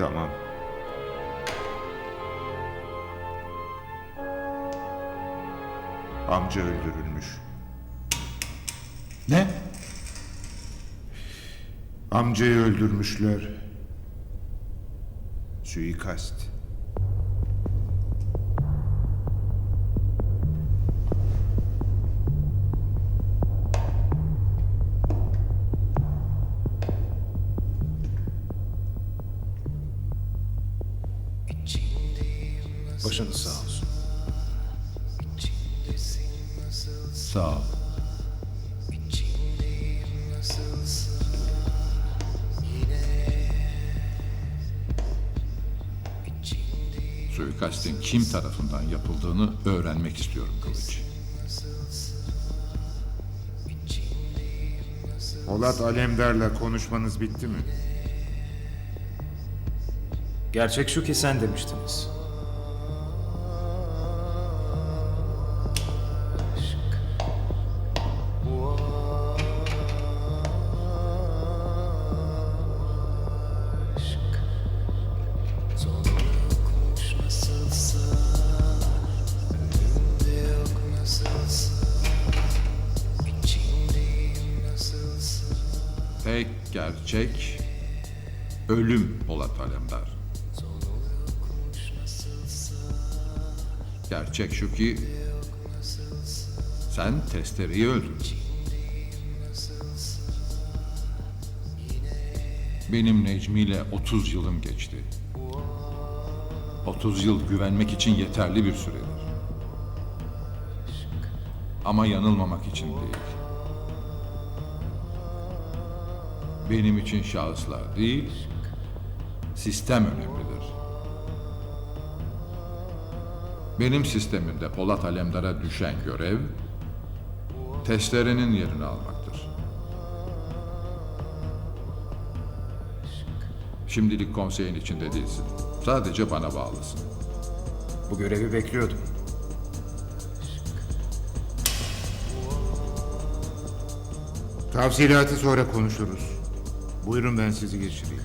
Tamam. Amca öldürülmüş. Ne? Amcayı öldürmüşler. Suikast. Başınız sağ olsun. Sağ ol. Suikastin kim tarafından yapıldığını öğrenmek istiyorum Kılıç. Polat Alemdar'la konuşmanız bitti mi? Gerçek şu ki sen demiştiniz. Tek gerçek ölüm Polat Alemdar. Gerçek şu ki sen testereyi öldürdün. Benim Necmi ile 30 yılım geçti. 30 yıl güvenmek için yeterli bir süredir. Ama yanılmamak için değil. Benim için şahıslar değil, sistem önemlidir. Benim sistemimde Polat Alemdar'a düşen görev, testerenin yerini almaktır. Şimdilik konseyin içinde değilsin. Sadece bana bağlısın. Bu görevi bekliyordum. Tavsilatı sonra konuşuruz. Buyurun ben sizi geçireyim.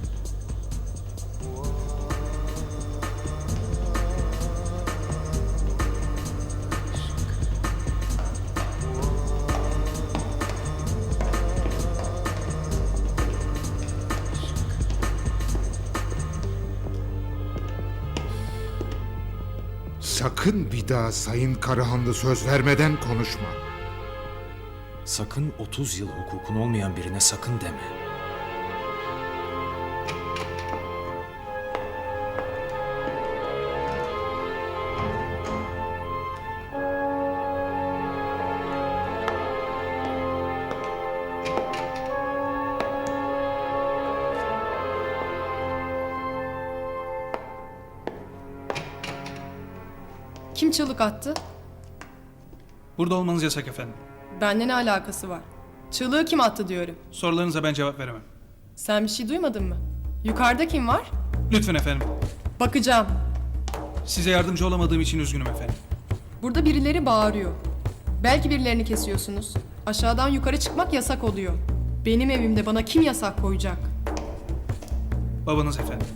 Sakın bir daha Sayın Karahanlı söz vermeden konuşma. Sakın 30 yıl hukukun olmayan birine sakın deme. Kim çığlık attı? Burada olmanız yasak efendim. Benle ne alakası var? Çığlığı kim attı diyorum. Sorularınıza ben cevap veremem. Sen bir şey duymadın mı? Yukarıda kim var? Lütfen efendim. Bakacağım. Size yardımcı olamadığım için üzgünüm efendim. Burada birileri bağırıyor. Belki birilerini kesiyorsunuz. Aşağıdan yukarı çıkmak yasak oluyor. Benim evimde bana kim yasak koyacak? Babanız efendim.